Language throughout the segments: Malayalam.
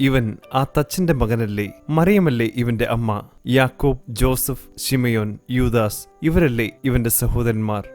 ഇവൻ ആ തച്ചന്റെ മകനല്ലേ? മറിയമല്ലേ ഇവന്റെ അമ്മ? യാക്കോബ് ജോസഫ് ഷിമയോൻ യൂദാസ് ഇവരല്ലേ ഇവന്റെ സഹോദരന്മാർ?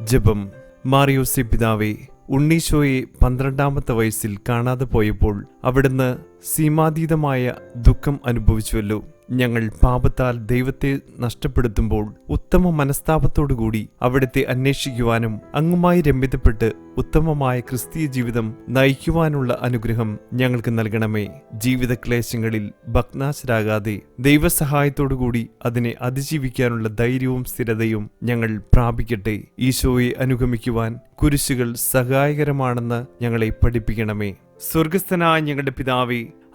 ജപം. മാറിയോസി പിതാവേ ഉണ്ണീശോയെ പന്ത്രണ്ടാമത്തെ വയസ്സിൽ കാണാതെ പോയപ്പോൾ അവിടുന്ന് സീമാതീതമായ ദുഃഖം അനുഭവിച്ചുവല്ലോ. ഞങ്ങൾ പാപത്താൽ ദൈവത്തെ നഷ്ടപ്പെടുത്തുമ്പോൾ ഉത്തമ മനസ്താപത്തോടുകൂടി അവിടുത്തെ അന്വേഷിക്കുവാനും അങ്ങുമായി രമ്യതപ്പെട്ട് ഉത്തമമായ ക്രിസ്തീയ ജീവിതം നയിക്കുവാനുള്ള അനുഗ്രഹം ഞങ്ങൾക്ക് നൽകണമേ. ജീവിത ക്ലേശങ്ങളിൽ ഭഗ്നാശരാകാതെ ദൈവസഹായത്തോടുകൂടി അതിനെ അതിജീവിക്കാനുള്ള ധൈര്യവും സ്ഥിരതയും ഞങ്ങൾ പ്രാപിക്കട്ടെ. ഈശോയെ അനുഗമിക്കുവാൻ കുരിശുകൾ സഹായകരമാണെന്ന് ഞങ്ങളെ പഠിപ്പിക്കണമേ. സ്വർഗസ്ഥനായ ഞങ്ങളുടെ പിതാവേ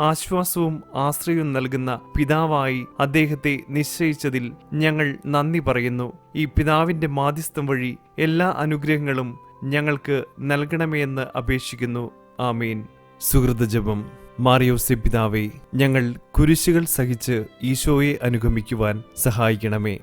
ആശ്വാസവും ആശ്രയവും നൽകുന്ന പിതാവായി അദ്ദേഹത്തെ നിശ്ചയിച്ചതിൽ ഞങ്ങൾ നന്ദി പറയുന്നു. ഈ പിതാവിന്റെ മാധ്യസ്ഥം വഴി എല്ലാ അനുഗ്രഹങ്ങളും ഞങ്ങൾക്ക് നൽകണമെന്ന് അപേക്ഷിക്കുന്നു. ആമീൻ. സുഹൃതജപം മാറിയോസെ പിതാവെ ഞങ്ങൾ കുരിശുകൾ സഹിച്ച് ഈശോയെ അനുഗമിക്കുവാൻ സഹായിക്കണമേ.